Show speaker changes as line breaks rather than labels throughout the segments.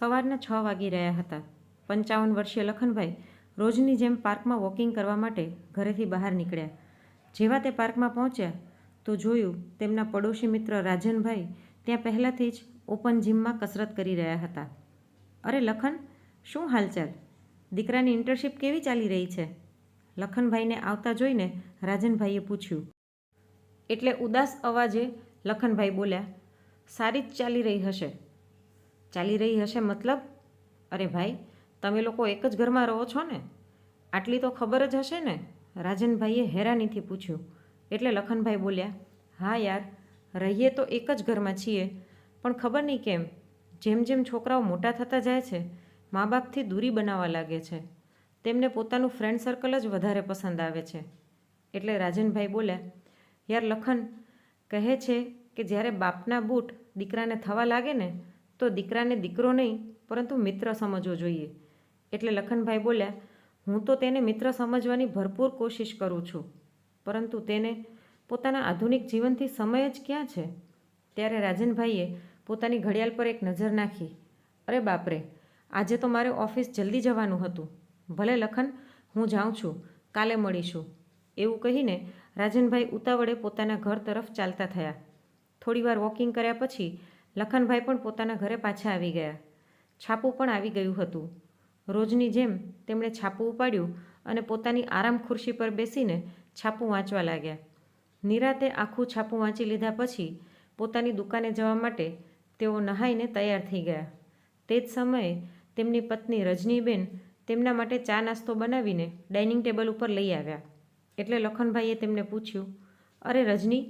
સવારના છ વાગી રહ્યા હતા. પંચાવન વર્ષીય લખનભાઈ રોજની જેમ પાર્કમાં વોકિંગ કરવા માટે ઘરેથી બહાર નીકળ્યા. જેવા તે પાર્કમાં પહોંચ્યા, તો જોયું તેમના પડોશી મિત્ર રાજનભાઈ ત્યાં પહેલાંથી જ ઓપન જીમમાં કસરત કરી રહ્યા હતા. અરે લખન, શું હાલચાલ? દીકરાની ઇન્ટર્નશીપ કેવી ચાલી રહી છે? લખનભાઈને આવતા જોઈને રાજનભાઈએ પૂછ્યું. એટલે ઉદાસ અવાજે લખનભાઈ બોલ્યા, સારી જ ચાલી રહી હશે. ચાલી રહી હશે મતલબ? અરે ભાઈ, તમે લોકો એક જ ઘરમાં રહો છો ને? આટલી તો ખબર જ હશે ને? રાજનભાઈએ હેરાનીથી પૂછ્યું. એટલે લખનભાઈ બોલ્યા, હા યાર, રહીએ તો એક જ ઘરમાં છીએ, પણ ખબર નહીં કેમ? જેમ જેમ છોકરાઓ મોટા થતા જાય છે મા બાપથી દૂરી બનાવવા લાગે છે. તેમને પોતાનું ફ્રેન્ડ સર્કલ જ વધારે પસંદ આવે છે. એટલે રાજનભાઈ બોલ્યા, યાર લખન, કહે છે કે જ્યારે બાપના બૂટ દીકરાને થવા લાગે ને તો દીકરાને દીકરો નહીં, પરંતુ મિત્ર સમજવો જોઈએ. એટલે લખનભાઈ બોલ્યા, હું તો તેને મિત્ર સમજવાની ભરપૂર કોશિશ કરું છું, પરંતુ તેને પોતાના આધુનિક જીવનથી સમય જ ક્યાં છે? ત્યારે રાજનભાઈએ પોતાની ઘડિયાળ પર એક નજર નાખી. અરે બાપરે, આજે તો મારે ઓફિસ જલ્દી જવાનું હતું. ભલે લખન, હું જાઉં છું, કાલે મળીશું. એવું કહીને રાજનભાઈ ઉતાવળે પોતાના ઘર તરફ ચાલતા થયા. થોડીવાર વોકિંગ કર્યા પછી લખનભાઈ પણ પોતાના ઘરે પાછા આવી ગયા. છાપું પણ આવી ગયું હતું. રોજની જેમ તેમણે છાપું ઉપાડ્યું અને પોતાની આરામ ખુરશી પર બેસીને છાપું વાંચવા લાગ્યા. નિરાતે આખું છાપું વાંચી લીધા પછી પોતાની દુકાને જવા માટે તેઓ નહાઈને તૈયાર થઈ ગયા. તે જ સમયે તેમની પત્ની રજનીબેન તેમના માટે ચા નાસ્તો બનાવીને ડાઇનિંગ ટેબલ ઉપર લઈ આવ્યા. એટલે લખનભાઈએ તેમને પૂછ્યું, અરે રજની,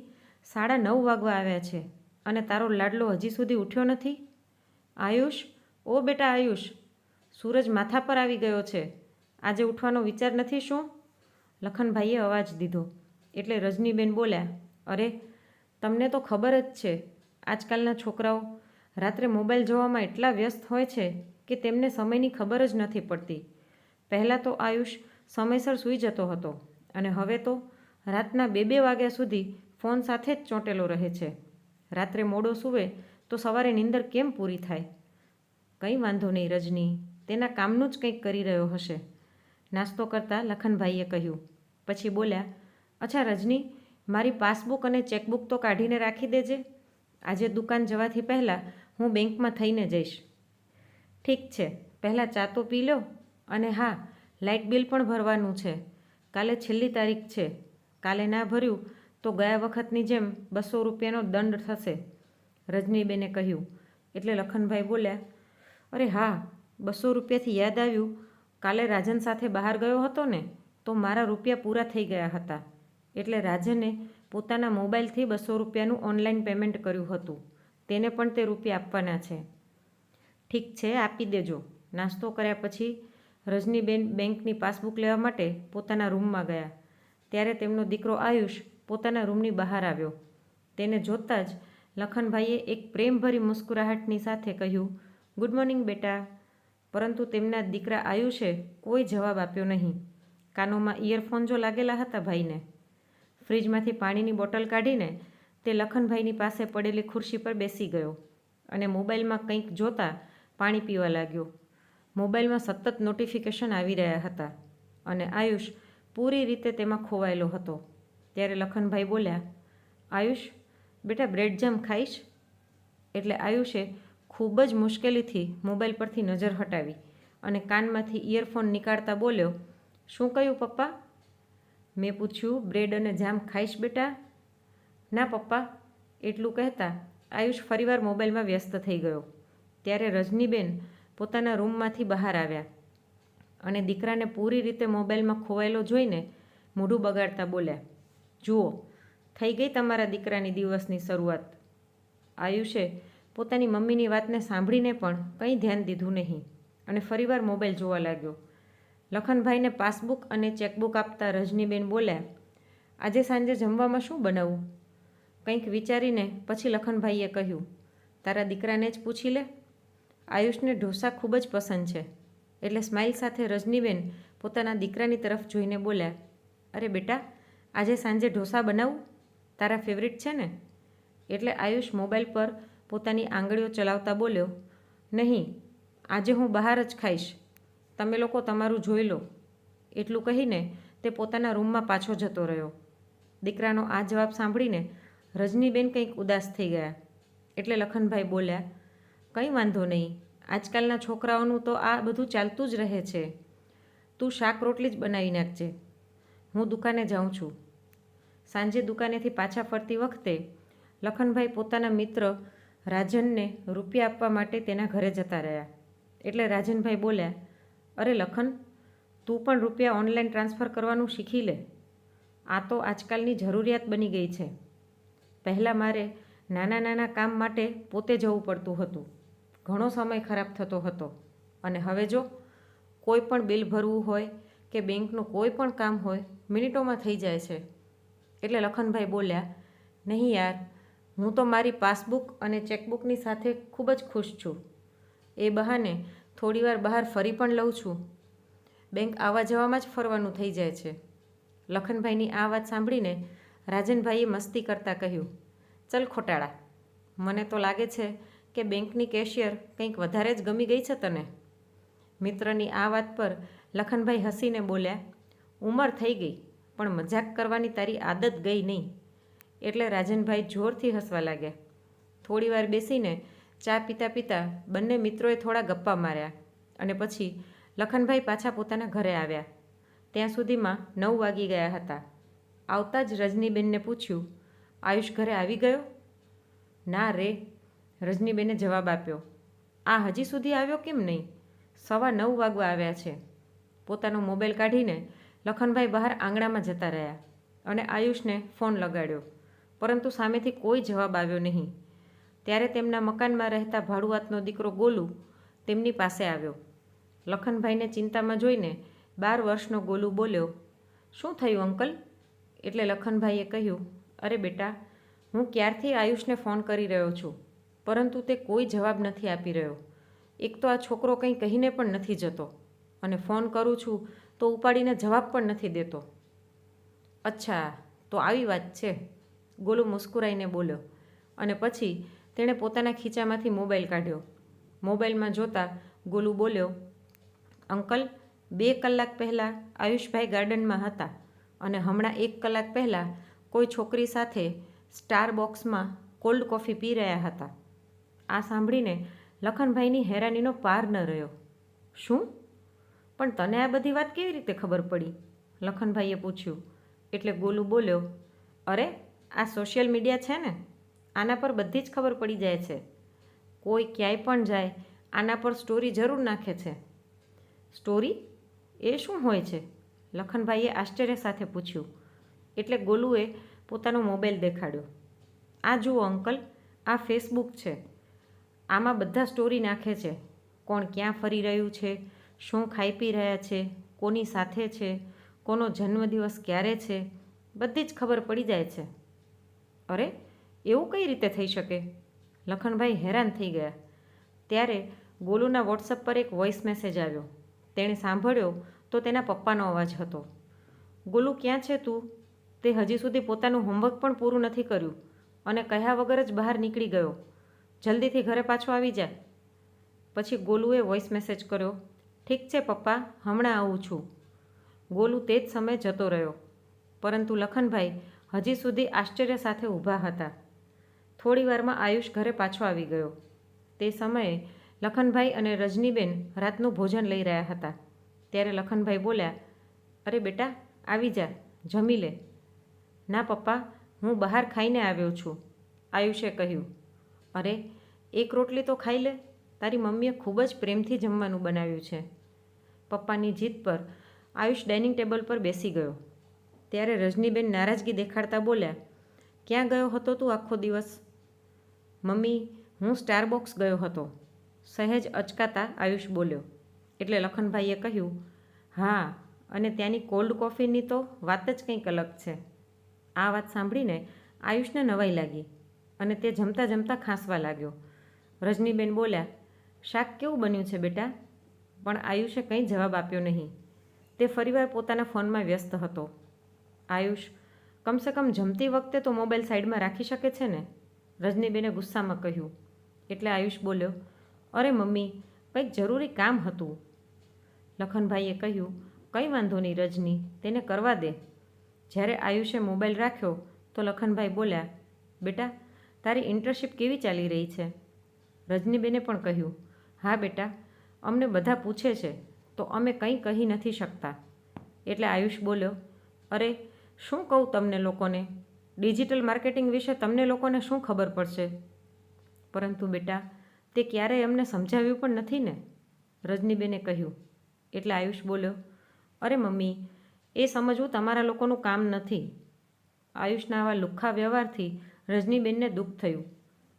સાડા નવ વાગવા આવ્યા છે. અને તારો લાડલો હજી સુધી ઉઠ્યો નથી? આયુષ, ઓ બેટા આયુષ, સૂરજ માથા પર આવી ગયો છે. આજે ઉઠવાનો વિચાર નથી શું? લખનભાઈએ અવાજ દીધો. એટલે રજનીબેન બોલ્યા, અરે, તમને તો ખબર જ છે, આજકાલના છોકરાઓ રાત્રે મોબાઈલ જોવામાં એટલા વ્યસ્ત હોય છે કે તેમને સમયની ખબર જ નથી પડતી. પહેલાં તો આયુષ સમયસર સૂઈ જતો હતો અને હવે તો રાતના બે બે વાગ્યા સુધી ફોન સાથે જ ચોંટેલો રહે છે. રાત્રે મોડો સૂવે તો સવારે નીંદર કેમ પૂરી થાય? કંઈ વાંધો નહીં, રજની. તેના કામનું જ કંઈક કરી રહ્યો હશે. નાસ્તો કરતાં લખનભાઈએ કહ્યું. પછી બોલ્યા, અચ્છા, રજની, મારી પાસબુક અને ચેકબુક તો કાઢીને રાખી દેજે. આજે દુકાન જવાથી પહેલાં હું બેંકમાં થઈને જઈશ. ઠીક છે. પહેલાં ચા તો પી લો. અને હા, લાઇટ બિલ પણ ભરવાનું છે. કાલે છેલ્લી તારીખ છે. કાલે ના ભર્યું તો ગયા વખતની જેમ બસો રૂપિયાનો દંડ થશે, રજનીબેને કહ્યું. એટલે લખનભાઈ બોલ્યા, અરે હા, બસો રૂપિયાથી યાદ આવ્યું. કાલે રાજન સાથે બહાર ગયો હતો ને, તો મારા રૂપિયા પૂરા થઈ ગયા હતા. એટલે રાજને પોતાના મોબાઈલથી બસો રૂપિયાનું ઓનલાઈન પેમેન્ટ કર્યું હતું. તેને પણ તે રૂપિયા આપવાના છે. ઠીક છે, આપી દેજો. નાસ્તો કર્યા પછી રજનીબેન બેંકની પાસબુક લેવા માટે પોતાના રૂમમાં ગયા. ત્યારે તેમનો દીકરો આયુષ પોતાના રૂમની બહાર આવ્યો. તેને જોતાં જ લખનભાઈએ એક પ્રેમભરી મુસ્કુરાહટની સાથે કહ્યું, ગુડ મોર્નિંગ બેટા. પરંતુ તેમના દીકરા આયુષે કોઈ જવાબ આપ્યો નહીં. કાનોમાં ઇયરફોન જો લાગેલા હતા ભાઈને. ફ્રીજમાંથી પાણીની બોટલ કાઢીને તે લખનભાઈની પાસે પડેલી ખુરશી પર બેસી ગયો અને મોબાઈલમાં કંઈક જોતા પાણી પીવા લાગ્યો. મોબાઈલમાં સતત નોટિફિકેશન આવી રહ્યા હતા અને આયુષ પૂરી રીતે તેમાં ખોવાયેલો હતો. ત્યારે લખનભાઈ બોલ્યા, આયુષ, બેટા બ્રેડ જામ ખાઈશ? એટલે આયુષે ખૂબ જ મુશ્કેલીથી મોબાઈલ પરથી નજર હટાવી અને કાનમાંથી ઇયરફોન નીકાળતા બોલ્યો, શું કહ્યું પપ્પા? મેં પૂછ્યું, બ્રેડ અને જામ ખાઈશ બેટા? ના પપ્પા, એટલું કહેતા આયુષ ફરીવાર મોબાઈલમાં વ્યસ્ત થઈ ગયો. ત્યારે રજનીબેન પોતાના રૂમમાંથી બહાર આવ્યા અને દીકરાને પૂરી રીતે મોબાઈલમાં ખોવાયેલો જોઈને મોઢું બગાડતા બોલ્યા જુઓ, થઈ ગઈ તમારા દીકરાની દિવસની શરૂઆત. આયુષે પોતાની મમ્મીની વાતને સાંભળીને પણ કંઈ ધ્યાન દીધું નહીં અને ફરીવાર મોબાઈલ જોવા લાગ્યો. લખનભાઈને પાસબુક અને ચેકબુક આપતા રજનીબેન બોલ્યા, આજે સાંજે જમવામાં શું બનાવવું કંઈક વિચારીને પછી લખનભાઈએ કહ્યું, તારા દીકરાને જ પૂછી લે. આયુષને ઢોસા ખૂબ જ પસંદ છે. એટલે સ્માઇલ સાથે રજનીબેન પોતાના દીકરાની તરફ જોઈને બોલ્યા, અરે બેટા આજે સાંજે ઢોસા બનાવું? તારા ફેવરિટ છે ને? એટલે આયુષ મોબાઈલ પર પોતાની આંગળીઓ ચલાવતા બોલ્યો, નહીં, આજે હું બહાર જ ખાઈશ. તમે લોકો તમારું જોઈ લો. એટલું કહીને તે પોતાના રૂમમાં પાછો જતો રહ્યો. દીકરાનો આ જવાબ સાંભળીને રજનીબેન કંઈક ઉદાસ થઈ ગયા. એટલે લખનભાઈ બોલ્યા, કંઈ વાંધો નહીં. આજકાલના છોકરાઓનું તો આ બધું ચાલતું જ રહે છે. તું શાક રોટલી જ બનાવી નાખજે. હું દુકાને જાઉં છું. સાંજે દુકાનેથી પાછા ફરતી વખતે લખનભાઈ પોતાના મિત્ર રાજનને રૂપિયા આપવા માટે તેના ઘરે જતા રહ્યા. એટલે રાજનભાઈ બોલ્યા, અરે લખન, તું પણ રૂપિયા ઓનલાઈન ટ્રાન્સફર કરવાનું શીખી લે. આ તો આજકાલની જરૂરિયાત બની ગઈ છે. પહેલાં મારે નાના નાના કામ માટે પોતે જવું પડતું હતું. ઘણો સમય ખરાબ થતો હતો. અને હવે જો કોઈ પણ બિલ ભરવું હોય કે બેંકનું કોઈ પણ કામ હોય, મિનિટોમાં થઈ જાય છે. એટલે લખનભાઈ બોલ્યા, નહીં યાર, હું તો મારી પાસબુક અને ચેકબુકની સાથે ખૂબ જ ખુશ છું. એ બહાને થોડીવાર બહાર ફરી પણ લઉં છું. બેંક આવવા જવામાં જ ફરવાનું થઈ જાય છે. લખનભાઈની આ વાત સાંભળીને રાજનભાઈએ મસ્તી કરતાં કહ્યું, ચલ ખોટાળા. મને તો લાગે છે કે બેંકની કેશિયર કંઈક વધારે જ ગમી ગઈ છે તને. મિત્રની આ વાત પર લખનભાઈ હસીને બોલ્યા, ઉંમર થઈ ગઈ, પણ મજાક કરવાની તારી આદત ગઈ નહીં. એટલે રાજનભાઈ જોરથી હસવા લાગ્યા. થોડીવાર બેસીને ચા પીતા પીતા બંને મિત્રોએ થોડા ગપ્પા માર્યા અને પછી લખનભાઈ પાછા પોતાના ઘરે આવ્યા. ત્યાં સુધીમાં નવ વાગી ગયા હતા. આવતા જ રજનીબેનને પૂછ્યું, આયુષ ઘરે આવી ગયો? ના રે, રજનીબેને જવાબ આપ્યો. આ હજી સુધી આવ્યો કેમ નહીં? સવા નવ વાગવા આવ્યા છે. પોતાનો મોબાઈલ કાઢીને લખનભાઈ બહાર આંગણામાં જતા રહ્યા અને આયુષને ફોન લગાડ્યો. પરંતુ સામેથી કોઈ જવાબ આવ્યો નહીં. ત્યારે તેમના મકાનમાં રહેતા ભાડુઆતનો દીકરો ગોલુ તેમની પાસે આવ્યો. લખનભાઈને ચિંતામાં જોઈને બાર વર્ષનો ગોલુ બોલ્યો, શું થયું અંકલ? એટલે લખનભાઈએ કહ્યું, અરે બેટા, હું ક્યારથી આયુષને ફોન કરી રહ્યો છું? પરંતુ તે કોઈ જવાબ નથી આપી રહ્યો. એક તો આ છોકરો કંઈ કહીને પણ નથી જતો. અને ફોન કરું છું, તો ઉપાડીને જવાબ પણ નથી દેતો. અચ્છા, તો આવી વાત છે. ગોલુ મુસ્કુરાઈને બોલ્યો અને પછી તેણે પોતાના ખીચામાંથી મોબાઈલ કાઢ્યો. મોબાઈલમાં જોતા ગોલુ બોલ્યો, અંકલ, બે કલાક પહેલાં આયુષભાઈ ગાર્ડનમાં હતા અને હમણાં એક કલાક પહેલાં કોઈ છોકરી સાથે સ્ટાર બોક્સમાં કોલ્ડ કોફી પી રહ્યા હતા. આ સાંભળીને લખનભાઈની હેરાનીનો પાર ન રહ્યો. શું? પણ તને આ બધી વાત કેવી રીતે ખબર પડી? લખનભાઈએ પૂછ્યું. એટલે ગોલુ બોલ્યો, અરે, આ સોશિયલ મીડિયા છે ને, આના પર બધી જ ખબર પડી જાય છે. કોઈ ક્યાંય પણ જાય, આના પર સ્ટોરી જરૂર નાખે છે. સ્ટોરી એ શું હોય છે? લખનભાઈએ આશ્ચર્ય સાથે પૂછ્યું. એટલે ગોલુએ પોતાનો મોબાઈલ દેખાડ્યો. આ જુઓ અંકલ, આ ફેસબુક છે. આમાં બધા સ્ટોરી નાખે છે. કોણ ક્યાં ફરી રહ્યું છે શું ખાઈ પી રહ્યા છે? કોની સાથે છે? કોનો જન્મદિવસ ક્યારે છે? બધી જ ખબર પડી જાય છે. અરે, એવું કઈ રીતે થઈ શકે? લખનભાઈ હેરાન થઈ ગયા. ત્યારે ગોલુના વોટ્સઅપ પર એક વોઇસ મેસેજ આવ્યો. તેણે સાંભળ્યો તો તેના પપ્પાનો અવાજ હતો. ગોલુ, ક્યાં છે તું? તે હજી સુધી પોતાનું હોમવર્ક પણ પૂરું નથી કર્યું અને કહ્યા વગર જ બહાર નીકળી ગયો. જલ્દીથી ઘરે પાછો આવી જાય પછી ગોલુએ વોઇસ મેસેજ કર્યો. ઠીક છે, પપ્પા, હમણાં આવું છું. ગોલુ તે જ સમયે જતો રહ્યો. પરંતુ લખનભાઈ હજી સુધી આશ્ચર્ય સાથે ઊભા હતા. થોડી વારમાં આયુષ ઘરે પાછો આવી ગયો. તે સમયે લખનભાઈ અને રજનીબેન રાતનું ભોજન લઈ રહ્યા હતા. ત્યારે લખનભાઈ બોલ્યા, અરે બેટા, આવી જા, જમી લે. ના, પપ્પા, હું બહાર ખાઈને આવ્યો છું, આયુષે કહ્યું. અરે, એક રોટલી તો ખાઈ લે. તારી મમ્મીએ ખૂબ જ પ્રેમથી જમવાનું બનાવ્યું છે. પપ્પાની જીદ પર આયુષ ડાઇનિંગ ટેબલ પર બેસી ગયો. ત્યારે રજનીબેન નારાજગી દેખાડતા બોલ્યા, ક્યાં ગયો હતો તું આખો દિવસ? મમ્મી, હું સ્ટારબોક્સ ગયો હતો. સહેજ અચકાતા આયુષ બોલ્યો. એટલે લખનભાઈએ કહ્યું, હા, અને ત્યાંની કોલ્ડ કોફીની તો વાત જ કંઈક અલગ છે. આ વાત સાંભળીને આયુષને નવાઈ લાગી અને તે જમતા જમતા ખાંસવા લાગ્યો. રજનીબેન બોલ્યા, શાક કેવું બન્યું છે બેટા? પણ આયુષે કંઈ જવાબ આપ્યો નહીં. તે ફરીવાર પોતાના ફોનમાં વ્યસ્ત હતો. આયુષ, કમસે કમ જમતી વખતે તો મોબાઈલ સાઈડમાં રાખી શકે છે ને? રજનીબેને ગુસ્સામાં કહ્યું. એટલે આયુષ બોલ્યો, અરે મમ્મી, કંઈક જરૂરી કામ હતું. લખનભાઈએ કહ્યું, કંઈ વાંધો નહીં રજની, તેને કરવા દે. જ્યારે આયુષે મોબાઈલ રાખ્યો, તો લખનભાઈ બોલ્યા, બેટા, તારી ઇન્ટર્નશીપ કેવી ચાલી રહી છે? રજનીબેને પણ કહ્યું, હા બેટા અમને બધા પૂછે છે, તો અમે કંઈ કહી નથી શકતા. એટલે આયુષ બોલ્યો, અરે, શું કહું તમને લોકોને? ડિજિટલ માર્કેટિંગ વિશે તમને લોકોને શું ખબર પડશે? પરંતુ બેટા, તે ક્યારેય અમને સમજાવ્યું પણ નથી ને, રજનીબેને કહ્યું. એટલે આયુષ બોલ્યો, અરે મમ્મી, એ સમજવું તમારા લોકોનું કામ નથી. આયુષના આવા લુખ્ખા વ્યવહારથી રજનીબેનને દુઃખ થયું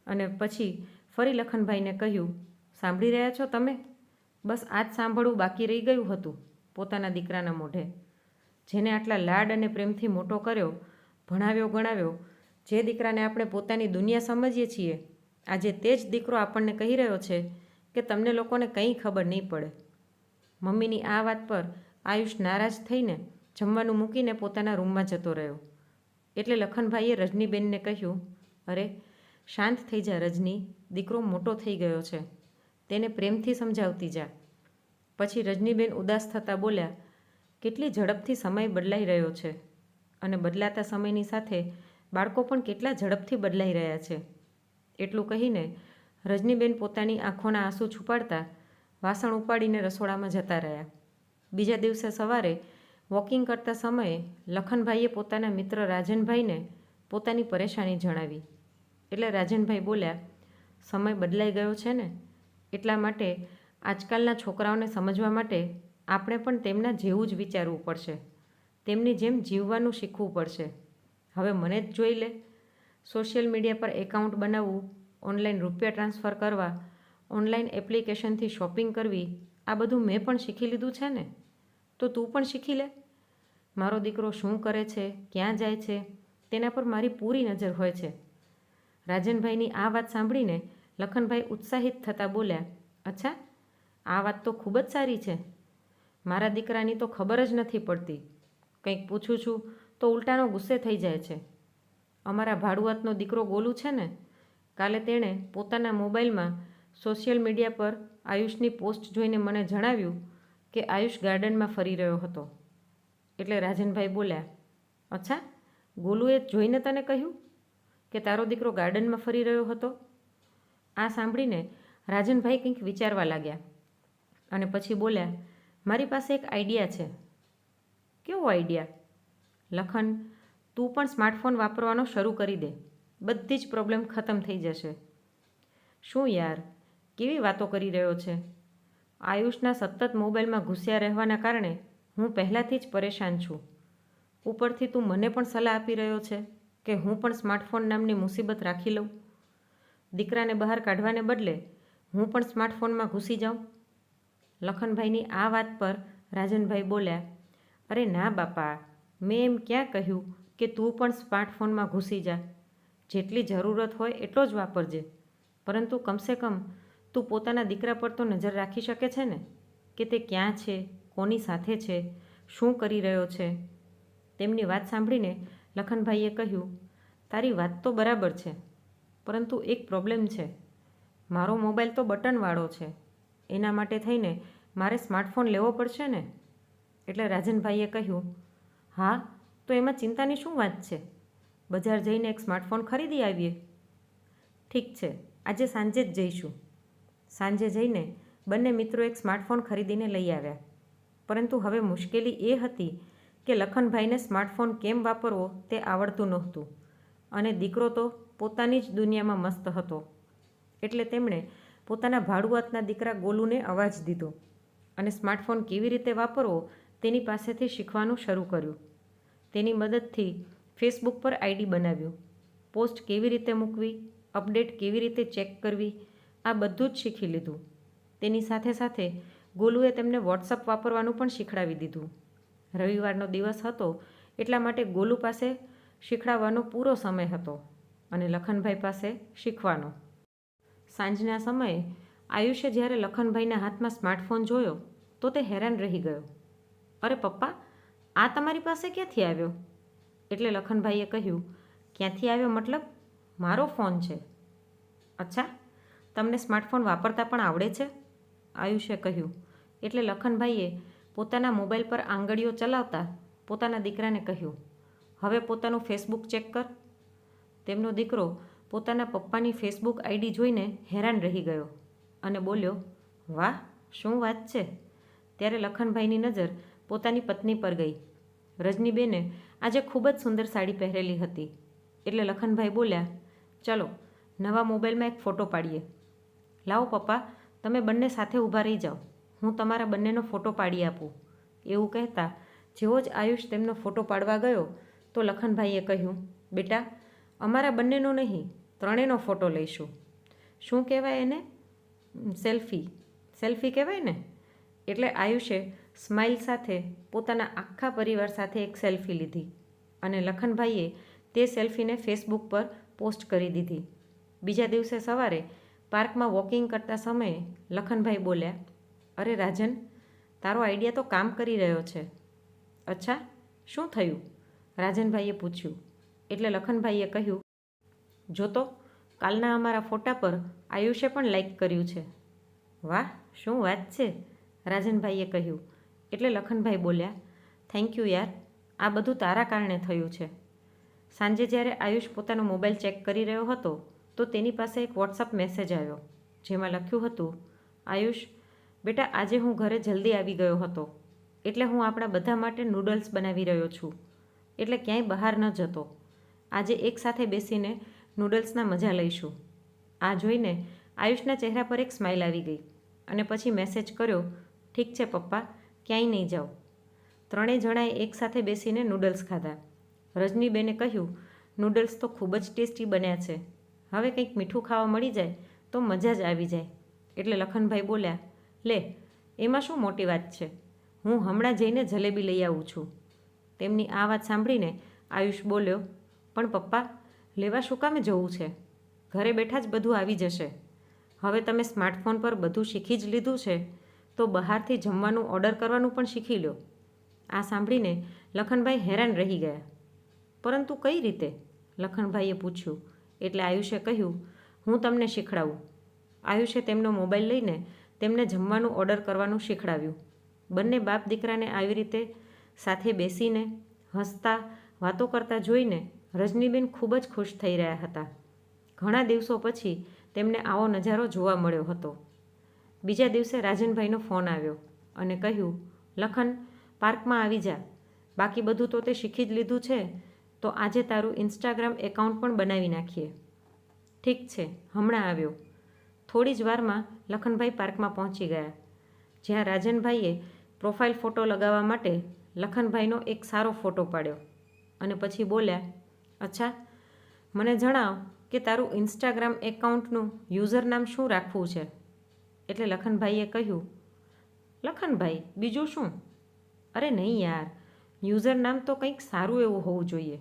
અને પછી ફરી લખનભાઈને કહ્યું, સાંભળી રહ્યા છો તમે? બસ આ જ સાંભળવું બાકી રહી ગયું હતું પોતાના દીકરાના મોઢે. જેને આટલા લાડ અને પ્રેમથી મોટો કર્યો, ભણાવ્યો, ગણાવ્યો, જે દીકરાને આપણે પોતાની દુનિયા સમજીએ છીએ, આજે તે જ દીકરો આપણને કહી રહ્યો છે કે તમને લોકોને કંઈ ખબર નહીં પડે. મમ્મીની આ વાત પર આયુષ નારાજ થઈને જમવાનું મૂકીને પોતાના રૂમમાં જતો રહ્યો. એટલે લખનભાઈએ રજનીબેનને કહ્યું, અરે, શાંત થઈ જા રજની, દીકરો મોટો થઈ ગયો છે. તેને પ્રેમથી સમજાવતી જા. પછી રજનીબેન ઉદાસ થતાં બોલ્યા, કેટલી ઝડપથી સમય બદલાઈ રહ્યો છે અને બદલાતા સમયની સાથે બાળકો પણ કેટલા ઝડપથી બદલાઈ રહ્યા છે. એટલું કહીને રજનીબેન પોતાની આંખોના આંસુ છુપાડતા વાસણ ઉપાડીને રસોડામાં જતા રહ્યા. બીજા દિવસે સવારે વોકિંગ કરતા સમયે લખનભાઈએ પોતાના મિત્ર રાજનભાઈને પોતાની પરેશાની જણાવી. એટલે રાજનભાઈ બોલ્યા, સમય બદલાઈ ગયો છે ને? એટલા માટે આજકાલના છોકરાઓને સમજવા માટે આપણે પણ તેમના જેવું જ વિચારવું પડશે. તેમની જેમ જીવવાનું શીખવું પડશે. હવે મને જ જોઈ લે. સોશિયલ મીડિયા પર એકાઉન્ટ બનાવવું, ઓનલાઈન રૂપિયા ટ્રાન્સફર કરવા, ઓનલાઈન એપ્લિકેશનથી શોપિંગ કરવી, આ બધું મેં પણ શીખી લીધું છે ને? તો તું પણ શીખી લે. મારો દીકરો શું કરે છે, ક્યાં જાય છે, તેના પર મારી પૂરી નજર હોય છે. રાજનભાઈની આ વાત સાંભળીને લખનભાઈ ઉત્સાહિત થતાં બોલ્યા, અચ્છા, આ વાત તો ખૂબ જ સારી છે. મારા દીકરાની તો ખબર જ નથી પડતી. કંઈક પૂછું છું તો ઉલટાનો ગુસ્સે થઈ જાય છે. અમારા ભાડુઆતનો દીકરો ગોલું છે ને? કાલે તેણે પોતાના મોબાઈલમાં સોશિયલ મીડિયા પર આયુષની પોસ્ટ જોઈને મને જણાવ્યું કે આયુષ ગાર્ડનમાં ફરી રહ્યો હતો. એટલે રાજનભાઈ બોલ્યા, અચ્છા, ગોલુએ જોઈને તને કહ્યું કે તારો દીકરો ગાર્ડનમાં ફરી રહ્યો હતો? આ સાંભળીને રાજનભાઈ કંઈક વિચારવા લાગ્યા અને પછી બોલ્યા, મારી પાસે એક આઈડિયા છે. કેવો આઈડિયા? લખન, તું પણ સ્માર્ટફોન વાપરવાનો શરૂ કરી દે. બધી જ પ્રોબ્લેમ ખતમ થઈ જશે. શું યાર? કેવી વાતો કરી રહ્યો છે? આયુષના સતત મોબાઈલમાં ઘૂસ્યા રહેવાના કારણે હું પહેલાંથી જ પરેશાન છું. ઉપરથી તું મને પણ સલાહ આપી રહ્યો છે કે હું પણ સ્માર્ટફોન નામની મુસીબત રાખી લઉં. દીકરાને બહાર કાઢવાને બદલે હું પણ સ્માર્ટફોનમાં ઘૂસી જાઉં. લખનભાઈની આ વાત પર રાજનભાઈ બોલ્યા, અરે ના બાપા, મેં એમ ક્યાં કહ્યું કે તું પણ સ્માર્ટફોનમાં ઘૂસી જા. જેટલી જરૂરત હોય એટલો જ વાપરજે. પરંતુ કમસે કમ તું પોતાના દીકરા પર તો નજર રાખી શકે છે ને? કે તે ક્યાં છે, કોની સાથે છે, શું કરી રહ્યો છે? તેમની વાત સાંભળીને લખનભાઈએ કહ્યું, તારી વાત તો બરાબર છે. પરંતુ એક પ્રોબ્લેમ છે. મારો મોબાઈલ તો બટનવાળો છે. એના માટે થઈને મારે સ્માર્ટફોન લેવો પડશે ને? એટલે રાજનભાઈએ કહ્યું, હા, તો એમાં ચિંતાની શું વાત છે? બજાર જઈને એક સ્માર્ટફોન ખરીદી આવીએ. ઠીક છે, આજે સાંજે જ જઈશું. સાંજે જઈને બંને મિત્રો એક સ્માર્ટફોન ખરીદીને લઈ આવ્યા. પરંતુ હવે મુશ્કેલી એ હતી કે લખનભાઈને સ્માર્ટફોન કેમ વાપરવો તે આવડતું નહોતું. અને દીકરો તો પોતાની જ દુનિયામાં મસ્ત હતો. એટલે તેમણે પોતાના ભાડુઆતના દીકરા ગોલુને અવાજ દીધો અને સ્માર્ટફોન કેવી રીતે વાપરવો તેની પાસેથી શીખવાનું શરૂ કર્યું. તેની મદદથી ફેસબુક પર આઈડી બનાવ્યું. પોસ્ટ કેવી રીતે મૂકવી, અપડેટ કેવી રીતે ચેક કરવી, આ બધું જ શીખી લીધું. તેની સાથે સાથે ગોલુએ તેમને વોટ્સઅપ વાપરવાનું પણ શીખડાવી દીધું. રવિવારનો દિવસ હતો એટલા માટે ગોલુ પાસે શીખડાવવાનો પૂરો સમય હતો અને લખનભાઈ પાસે શીખવાનો. સાંજના સમયે આયુષે જ્યારે લખનભાઈના હાથમાં સ્માર્ટફોન જોયો, તો તે હેરાન રહી ગયો. અરે પપ્પા, આ તમારી પાસે ક્યાંથી આવ્યો? એટલે લખનભાઈએ કહ્યું, ક્યાંથી આવ્યો મતલબ? મારો ફોન છે. અચ્છા, તમને સ્માર્ટફોન વાપરતા પણ આવડે છે? આયુષે કહ્યું. એટલે લખનભાઈએ પોતાના મોબાઈલ પર આંગળીઓ ચલાવતા પોતાના દીકરાને કહ્યું હવે પોતાનું ફેસબુક ચેક કર. તેમનો દીકરો પોતાના પપ્પાની ફેસબુક આઈડી જોઈને હેરાન રહી ગયો અને બોલ્યો, વાહ, શું વાત છે? ત્યારે લખનભાઈની નજર પોતાની પત્ની પર ગઈ. રજનીબેને આજે ખૂબ જ સુંદર સાડી પહેરેલી હતી. એટલે લખનભાઈ બોલ્યા, ચલો, નવા મોબાઈલમાં એક ફોટો પાડીએ. લાવો પપ્પા, તમે બંને સાથે ઊભા રહી જાઓ. હું તમારા બંનેનો ફોટો પાડી આપું. એવું કહેતા જેવો જ આયુષ તેમનો ફોટો પાડવા ગયો તો લખનભાઈએ કહ્યું, બેટા, અમારા બંનેનો નહીં, ત્રણેયનો ફોટો લઈશું. શું કહેવાય એને? સેલ્ફી. સેલ્ફી કહેવાય ને? એટલે આયુષે સ્માઇલ સાથે પોતાના આખા પરિવાર સાથે એક સેલ્ફી લીધી અને લખનભાઈએ તે સેલ્ફીને ફેસબુક પર પોસ્ટ કરી દીધી. બીજા દિવસે સવારે પાર્કમાં વોકિંગ કરતા સમયે લખનભાઈ બોલ્યા, અરે રાજન, તારો આઈડિયા તો કામ કરી રહ્યો છે. અચ્છા, શું થયું? રાજનભાઈએ પૂછ્યું. એટલે લખનભાઈએ કહ્યું, જો તો કાલના અમારા ફોટા પર આયુષે પણ લાઈક કર્યું છે. વાહ, શું વાત છે? રાજનભાઈએ કહ્યું. એટલે લખનભાઈ બોલ્યા થેન્ક યુ યાર, આ બધું તારા કારણે થયું છે. સાંજે જ્યારે આયુષ પોતાનો મોબાઈલ ચેક કરી રહ્યો હતો, તો તેની પાસે એક વોટ્સઅપ મેસેજ આવ્યો, જેમાં લખ્યું હતું, આયુષ, બેટા, આજે હું ઘરે જલ્દી આવી ગયો હતો. એટલે હું આપણા બધા માટે નૂડલ્સ બનાવી રહ્યો છું. એટલે ક્યાંય બહાર ન જતો. આજે એકસાથે બેસીને નૂડલ્સના મજા લઈશું. આ જોઈને આયુષના ચહેરા પર એક સ્માઇલ આવી ગઈ અને પછી મેસેજ કર્યો, ઠીક છે પપ્પા, ક્યાંય નહીં જાઓ. ત્રણેય જણાએ એકસાથે બેસીને નૂડલ્સ ખાધા. રજનીબેને કહ્યું, નૂડલ્સ તો ખૂબ જ ટેસ્ટી બન્યા છે. હવે કંઈક મીઠું ખાવા મળી જાય તો મજા જ આવી જાય. એટલે લખનભાઈ બોલ્યા, લે, એમાં શું મોટી વાત છે? હું હમણાં જઈને જલેબી લઈ આવું છું. તેમની આ વાત સાંભળીને આયુષ બોલ્યો, પણ પપ્પા, લેવા શું કામે જવું છે? ઘરે બેઠા જ બધું આવી જશે. હવે તમે સ્માર્ટફોન પર બધું શીખી જ લીધું છે, તો બહારથી જમવાનું ઓર્ડર કરવાનું પણ શીખી લો આ સાંભળીને લખનભાઈ હેરાન રહી ગયા. પરંતુ કઈ રીતે? લખનભાઈએ પૂછ્યું. એટલે આયુષે કહ્યું, હું તમને શીખડાવું. આયુષે તેમનો મોબાઈલ લઈને તેમને જમવાનું ઓર્ડર કરવાનું શીખડાવ્યું. બંને બાપ દીકરાને આવી રીતે સાથે બેસીને હસતા વાતો કરતા જોઈને રજનીબેન ખૂબ જ ખુશ થઈ રહ્યા હતા. ઘણા દિવસો પછી તેમને આવો નજારો જોવા મળ્યો હતો. બીજા દિવસે રાજનભાઈનો ફોન આવ્યો અને કહ્યું, લખન, પાર્કમાં આવી જા. બાકી બધું તો તે શીખી જ લીધું છે. તો આજે તારું ઇન્સ્ટાગ્રામ એકાઉન્ટ પણ બનાવી નાખીએ. ઠીક છે, હમણાં આવ્યો. થોડી જ વારમાં લખનભાઈ પાર્કમાં પહોંચી ગયા, જ્યાં રાજનભાઈએ પ્રોફાઇલ ફોટો લગાવવા માટે લખનભાઈનો એક સારો ફોટો પાડ્યો અને પછી બોલ્યા, અચ્છા, મને જણાવ કે તારું ઇન્સ્ટાગ્રામ એકાઉન્ટનું યુઝર નામ શું રાખવું છે? એટલે લખનભાઈએ કહ્યું, લખનભાઈ, બીજું શું? અરે નહીં યાર યુઝર નામ તો કંઈક સારું એવું હોવું જોઈએ.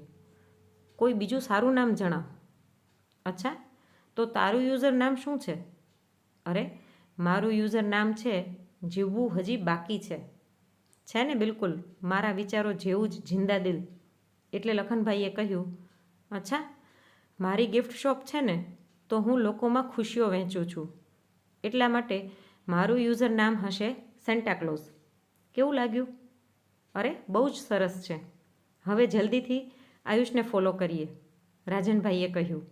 કોઈ બીજું સારું નામ જણાવ. અચ્છા, તો તારું યુઝર નામ શું છે? અરે, મારું યુઝર નામ છે જીવવું હજી બાકી છે. છે ને? બિલકુલ. મારા વિચારો જેવું જ જિંદા દિલ. એટલે લખનભાઈએ કહ્યું, અચ્છા, મારી ગિફ્ટ શોપ છે ને, તો હું લોકોમાં ખુશીઓ વહેંચું છું. એટલા માટે મારું યુઝર નામ હશે સેન્ટાક્લોઝ કેવું લાગ્યું? અરે, બહુ જ સરસ છે. હવે જલ્દીથી આયુષને ફોલો કરીએ. રાજનભાઈએ કહ્યું,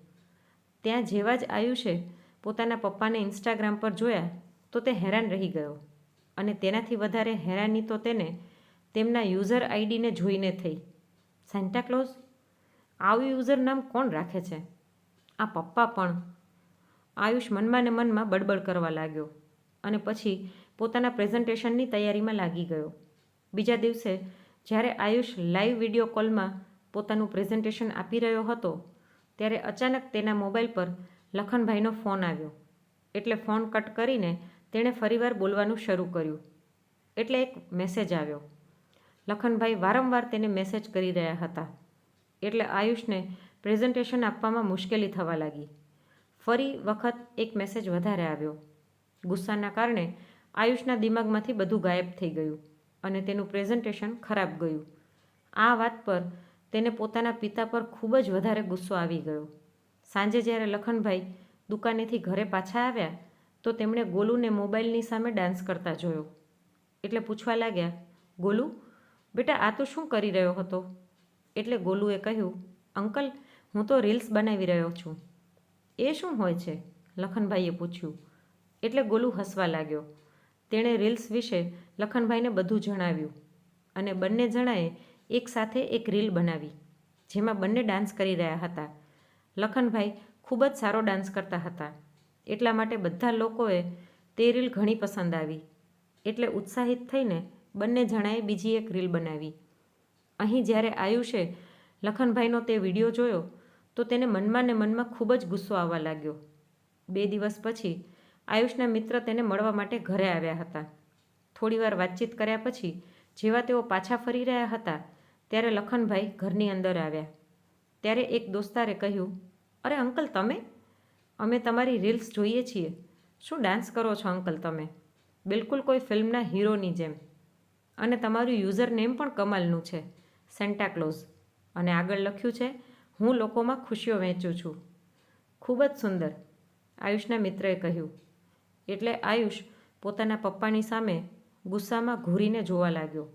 ત્યાં જેવા જ આયુષે પોતાના પપ્પાને ઇન્સ્ટાગ્રામ પર જોયા, તો તે હેરાન રહી ગયો. અને તેનાથી વધારે હેરાની તો તેને તેમના યુઝર આઈડીને જોઈને થઈ. સેન્ટાક્લોઝ આવું યુઝર નામ કોણ રાખે છે? આ પપ્પા પણ. આયુષ મનમાં ને મનમાં બડબડ કરવા લાગ્યો અને પછી પોતાના પ્રેઝન્ટેશનની તૈયારીમાં લાગી ગયો. બીજા દિવસે જ્યારે આયુષ લાઈવ વીડિયો કોલમાં પોતાનું પ્રેઝન્ટેશન આપી રહ્યો હતો, ત્યારે અચાનક તેના મોબાઈલ પર લખનભાઈનો ફોન આવ્યો. એટલે ફોન કટ કરીને તેણે ફરીવાર બોલવાનું શરૂ કર્યું. એટલે એક મેસેજ આવ્યો. લખનભાઈ વારંવાર તેને મેસેજ કરી રહ્યા હતા. એટલે આયુષને પ્રેઝન્ટેશન આપવામાં મુશ્કેલી થવા લાગી. ફરી વખત એક મેસેજ વધારે આવ્યો. ગુસ્સાના કારણે આયુષના દિમાગમાંથી બધું ગાયબ થઈ ગયું અને તેનું પ્રેઝન્ટેશન ખરાબ ગયું. આ વાત પર તેને પોતાના પિતા પર ખૂબ જ વધારે ગુસ્સો આવી ગયો. સાંજે જ્યારે લખનભાઈ દુકાનેથી ઘરે પાછા આવ્યા તો તેમણે ગોલુને મોબાઈલની સામે ડાન્સ કરતા જોયો. એટલે પૂછવા લાગ્યા, ગોલુ, બેટા, આ તો શું કરી રહ્યો હતો? એટલે ગોલુએ કહ્યું, અંકલ, હું તો રીલ્સ બનાવી રહ્યો છું. એ શું હોય છે? લખનભાઈએ પૂછ્યું. એટલે ગોલુ હસવા લાગ્યો. તેણે રીલ્સ વિશે લખનભાઈને બધું જણાવ્યું અને બંને જણાએ એકસાથે એક રીલ બનાવી, જેમાં બંને ડાન્સ કરી રહ્યા હતા. લખનભાઈ ખૂબ જ સારો ડાન્સ કરતા હતા. એટલા માટે બધા લોકોએ તે રીલ ઘણી પસંદ આવી. એટલે ઉત્સાહિત થઈને બંને જણાએ બીજી એક રીલ બનાવી. અહીં જ્યારે આયુષે લખનભાઈનો તે વીડિયો જોયો, તો તેને મનમાં ને મનમાં ખૂબ જ ગુસ્સો આવવા લાગ્યો. બે દિવસ પછી આયુષના મિત્ર તેને મળવા માટે ઘરે આવ્યા હતા. થોડીવાર વાતચીત કર્યા પછી જેવા તેઓ પાછા ફરી રહ્યા હતા, ત્યારે લખનભાઈ ઘરની અંદર આવ્યા. ત્યારે એક દોસ્તારે કહ્યું, અરે અંકલ, તમે અમે તમારી રીલ્સ જોઈએ છીએ. શું ડાન્સ કરો છો, અંકલ, તમે? બિલકુલ કોઈ ફિલ્મના હીરોની જેમ. અને તમારું યુઝર નેમ પણ કમાલનું છે, સેન્ટાક્લોઝ. અને આગળ લખ્યું છે, હું લોકોમાં ખુશીઓ વહેંચું છું. ખૂબ જ સુંદર, આયુષના મિત્રએ કહ્યું. એટલે આયુષ પોતાના પપ્પાની સામે ગુસ્સામાં ઘૂરીને જોવા લાગ્યો.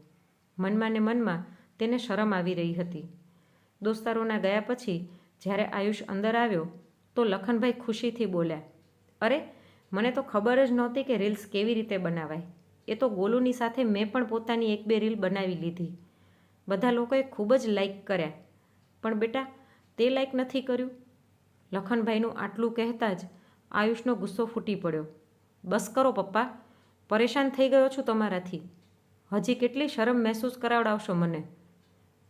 મનમાં ને મનમાં તેને શરમ આવી રહી હતી. દોસ્તારોના ગયા પછી જ્યારે આયુષ અંદર આવ્યો તો લખનભાઈ ખુશીથી બોલ્યા, અરે, મને તો ખબર જ નહોતી કે રીલ્સ કેવી રીતે બનાવાય. એ તો ગોલુની સાથે મેં પણ પોતાની એક બે રીલ બનાવી લીધી. બધા લોકોએ ખૂબ જ લાઇક કર્યા. પણ બેટા, તે લાઈક નથી કર્યું. લખનભાઈનું આટલું કહેતા જ આયુષનો ગુસ્સો ફૂટી પડ્યો. બસ કરો પપ્પા, પરેશાન થઈ ગયો છું તમારાથી. હજી કેટલી શરમ મહેસૂસ કરાવડાવશો મને.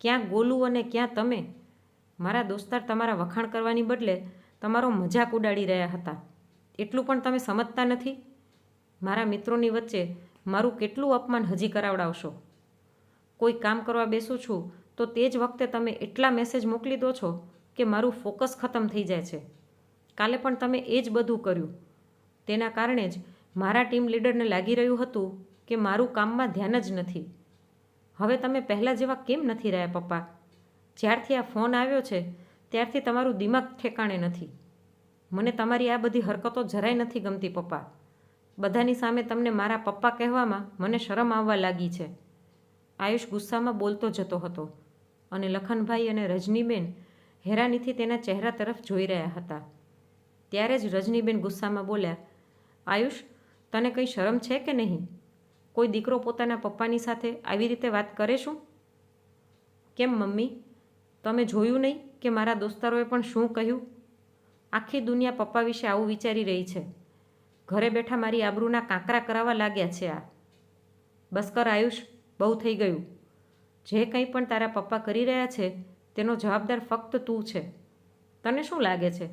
ક્યાં ગોલું અને ક્યાં તમે? મારા દોસ્તાર તમારા વખાણ કરવાની બદલે તમારો મજાક ઉડાડી રહ્યા હતા. એટલું પણ તમે સમજતા નથી? મારા મિત્રોની વચ્ચે મારું કેટલું અપમાન હજી કરાવડાવશો? કોઈ કામ કરવા બેસું છું, તો તે જ વખતે તમે એટલા મેસેજ મોકલી દો છો કે મારું ફોકસ ખતમ થઈ જાય છે. કાલે પણ તમે એ જ બધું કર્યું. તેના કારણે જ મારા ટીમ લીડરને લાગી રહ્યું હતું કે મારું કામમાં ધ્યાન જ નથી. હવે તમે પહેલાં જેવા કેમ નથી રહ્યા, પપ્પા? જ્યારથી આ ફોન આવ્યો છે ત્યારથી તમારું દિમાગ ઠેકાણે નથી. મને તમારી આ બધી હરકતો જરાય નથી ગમતી, પપ્પા. બધાની સામે તમને મારા પપ્પા કહેવામાં મને શરમ આવવા લાગી છે. આયુષ ગુસ્સામાં બોલતો જતો હતો અને લખનભાઈ અને રજનીબેન હેરાનીથી તેના ચહેરા તરફ જોઈ રહ્યા હતા. ત્યારે જ રજનીબેન ગુસ્સામાં બોલ્યા, આયુષ, તને કંઈ શરમ છે કે નહીં? કોઈ દીકરો પોતાના પપ્પાની સાથે આવી રીતે વાત કરે શું? કેમ મમ્મી? તમે જોયું નહીં કે મારા દોસ્તારોએ પણ શું કહ્યું? આખી દુનિયા પપ્પા વિશે આવું વિચારી રહી છે. ઘરે બેઠા મારી આબરૂના કાંકરા કરાવવા લાગ્યા છે આ. બસ કર આયુષ, બહુ થઈ ગયું. જે કંઈ પણ તારા પપ્પા કરી રહ્યા છે, તેનો જવાબદાર ફક્ત તું છે. તને શું લાગે છે?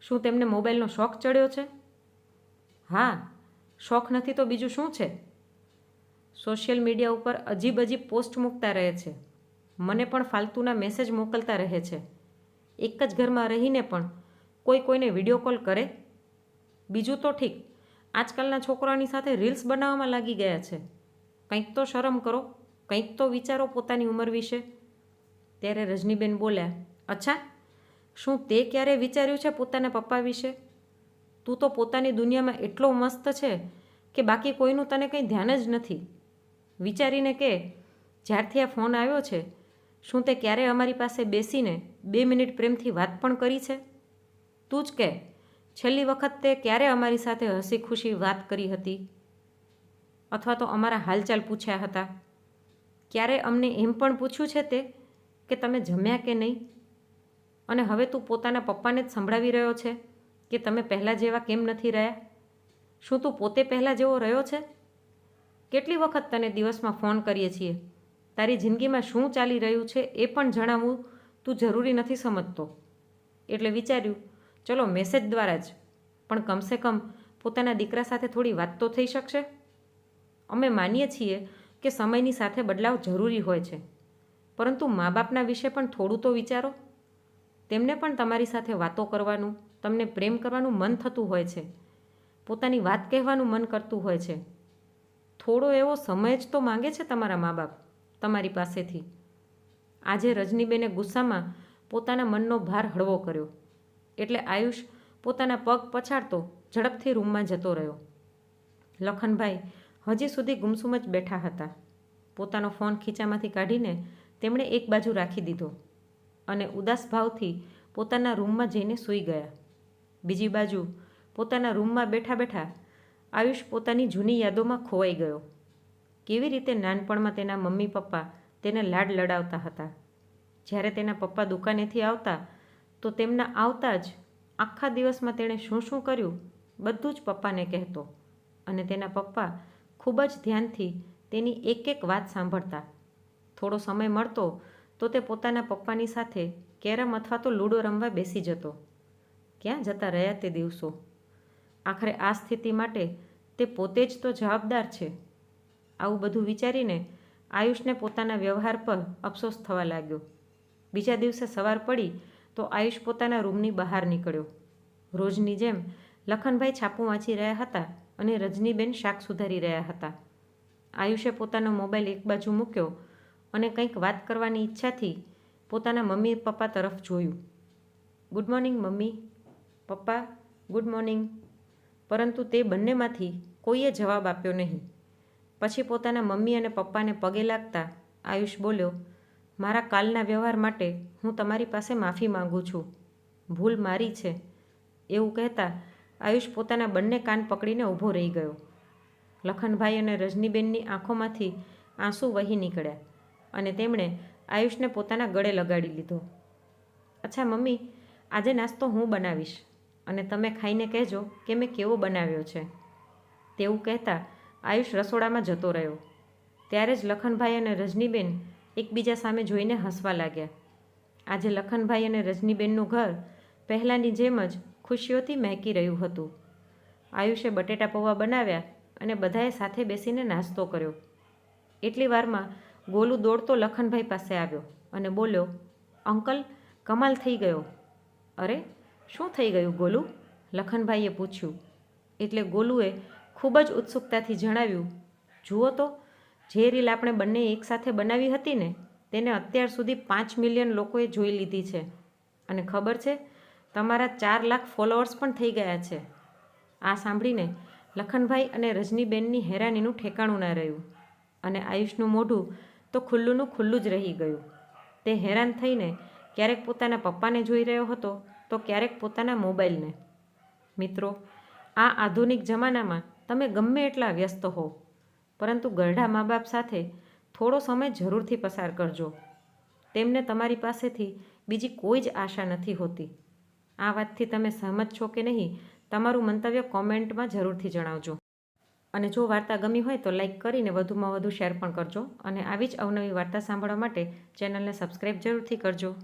શું તેમને મોબાઈલનો શોખ ચડ્યો છે? હા, શોખ નથી તો બીજું શું છે? સોશિયલ મીડિયા ઉપર અજીબ અજીબ પોસ્ટ મૂકતા રહે છે. મને પણ ફાલતુના મેસેજ મોકલતા રહે છે. એક જ ઘરમાં રહીને પણ કોઈ કોઈને વીડિયો કોલ કરે? બીજું તો ઠીક. આજકાલના છોકરાની સાથે રીલ્સ બનાવવામાં લાગી ગયા છે. કંઈક તો શરમ કરો, કંઈક તો વિચારો પોતાની ઉંમર વિશે. ત્યારે રજનીબેન બોલ્યા, અચ્છા, શું તે ક્યારે વિચાર્યું છે પોતાના પપ્પા વિશે? તું તો પોતાની દુનિયામાં એટલો મસ્ત છે કે બાકી કોઈનું તને કંઈ ધ્યાન જ નથી. વિચારીને કે, જ્યારથી આ ફોન આવ્યો છે શું તે ક્યારે અમારી પાસે બેસીને બે મિનિટ પ્રેમથી વાત પણ કરી છે? તું જ કે, છેલ્લી વખત તે ક્યારે અમારી સાથે હસી ખુશી વાત કરી હતી? અથવા તો અમારા હાલચાલ પૂછ્યા હતા? ક્યારે અમને એમ પણ પૂછ્યું છે તે કે તમે જમ્યા કે નહીં? અને હવે તું પોતાના પપ્પાને જ સંભળાવી રહ્યો છે કે તમે પહેલાં જેવા કેમ નથી રહ્યા? શું તું પોતે પહેલાં જેવો રહ્યો છે? કેટલી વખત તને દિવસમાં ફોન કરીએ છીએ? તારી જિંદગીમાં શું ચાલી રહ્યું છે એ પણ જણાવવું તું જરૂરી નથી સમજતો. એટલે વિચાર્યું, ચલો મેસેજ દ્વારા જ. પણ કમસે કમ પોતાના દીકરા સાથે થોડી વાત તો થઈ શકશે? અમે માનીએ છીએ કે સમયની સાથે બદલાવ જરૂરી હોય છે. પરંતુ મા બાપના વિશે પણ થોડું તો વિચારો. તેમને પણ તમારી સાથે વાતો કરવાનું, તમને પ્રેમ કરવાનું મન થતું હોય છે. પોતાની વાત કહેવાનું મન કરતું હોય છે. થોડો એવો સમય જ તો માંગે છે તમારા મા બાપ તમારી પાસેથી. આજે રજનીબેને ગુસ્સામાં પોતાના મનનો ભાર હળવો કર્યો. એટલે આયુષ પોતાના પગ પછાડતો ઝડપથી રૂમમાં જતો રહ્યો. લખનભાઈ હજી સુધી ગુમસુમ જ બેઠા હતા. પોતાનો ફોન ખીચામાંથી કાઢીને તેમણે એક બાજુ રાખી દીધો અને ઉદાસ ભાવથી પોતાના રૂમમાં જઈને સૂઈ ગયા. બીજી બાજુ પોતાના રૂમમાં બેઠા બેઠા આયુષ પોતાની જૂની યાદોમાં ખોવાઈ ગયો. કેવી રીતે નાનપણમાં તેના મમ્મી પપ્પા તેને લાડ લડાવતા હતા? જ્યારે તેના પપ્પા દુકાનેથી આવતા, તો તેમના આવતા જ આખા દિવસમાં તેણે શું શું કર્યું બધું જ પપ્પાને કહેતો. અને તેના પપ્પા ખૂબ જ ધ્યાનથી તેની એક એક વાત સાંભળતા. થોડો સમય મળતો, તો તે પોતાના પપ્પાની સાથે કેરમ અથવા તો લૂડો રમવા બેસી જતો. ક્યાં જતા રહ્યા તે દિવસો? આખરે આ સ્થિતિ માટે તે પોતે જ તો જવાબદાર છે. આવું બધું વિચારીને આયુષને પોતાના વ્યવહાર પર અફસોસ થવા લાગ્યો. બીજા દિવસે સવાર પડી તો આયુષ પોતાના રૂમની બહાર નીકળ્યો. રોજની જેમ લખનભાઈ છાપું વાંચી રહ્યા હતા અને રજનીબેન શાક સુધારી રહ્યા હતા. આયુષે પોતાનો મોબાઈલ એક બાજુ મૂક્યો અને કંઈક વાત કરવાની ઈચ્છાથી પોતાના મમ્મી પપ્પા તરફ જોયું. Good morning, mummy. Papa, good morning. પરંતુ તે બંનેમાંથી કોઈએ જવાબ આપ્યો નહીં. પછી પોતાના મમ્મી અને પપ્પાને પગે લાગતા આયુષ બોલ્યો, મારા કાલના વ્યવહાર માટે હું તમારી પાસે માફી માંગુ છું. ભૂલ મારી છે. એવું કહેતા આયુષ પોતાના બંને કાન પકડીને ઊભો રહી ગયો. લખનભાઈ અને રજનીબેનની આંખોમાંથી આંસુ વહી નીકળ્યા અને તેમણે આયુષને પોતાના ગળે લગાડી લીધો. અચ્છા મમ્મી, આજે નાસ્તો હું બનાવીશ અને તમે ખાઈને કહેજો કે મેં કેવો બનાવ્યો છે. તેવું કહેતા આયુષ રસોડામાં જતો રહ્યો. ત્યારે જ લખનભાઈ અને રજનીબેન એકબીજા સામે જોઈને હસવા લાગ્યા. આજે લખનભાઈ અને રજનીબેનનું ઘર પહેલાંની જેમ જ ખુશીઓથી મહેકી રહ્યું હતું. આયુષે બટેટા પૌવા બનાવ્યા અને બધાએ સાથે બેસીને નાસ્તો કર્યો. એટલી વારમાં ગોલુ દોડતો લખનભાઈ પાસે આવ્યો અને બોલ્યો, અંકલ, કમાલ થઈ ગયો. અરે, શું થઈ ગયું ગોલુ? લખનભાઈએ પૂછ્યું. એટલે ગોલુએ ખૂબ જ ઉત્સુકતાથી જણાવ્યું, જુઓ તો, જે રીલ આપણે બંને એકસાથે બનાવી હતી ને, તેને અત્યાર સુધી પાંચ મિલિયન લોકોએ જોઈ લીધી છે. અને ખબર છે, તમારા ચાર લાખ ફોલોઅર્સ પણ થઈ ગયા છે. આ સાંભળીને લખનભાઈ અને રજનીબેનની હેરાનીનું ઠેકાણું ના રહ્યું અને આયુષનું મોઢું તો ખુલ્લુંનું ખુલ્લું જ રહી ગયું. તે હેરાન થઈને ક્યારેક પોતાના પપ્પાને જોઈ રહ્યો હતો તો ક્યારેક પોતાના મોબાઈલને. મિત્રો, આ આધુનિક જમાનામાં તમે ગમે એટલા વ્યસ્ત હો પરંતુ ગરડા મા બાપ સાથે થોડો સમય જરૂરથી પસાર કરજો. તેમને તમારી પાસેથી બીજી કોઈ જ આશા નથી હોતી. આ વાતથી તમે સહમત છો કે નહીં, તમારું મંતવ્ય કોમેન્ટમાં જરૂરથી જણાવજો. અને જો વાર્તા ગમી હોય તો લાઈક કરીને વધુમાં વધુ શેર પણ કરજો અને આવી જ અવનવી વાર્તા સાંભળવા માટે ચેનલને સબસ્ક્રાઈબ જરૂરથી કરજો.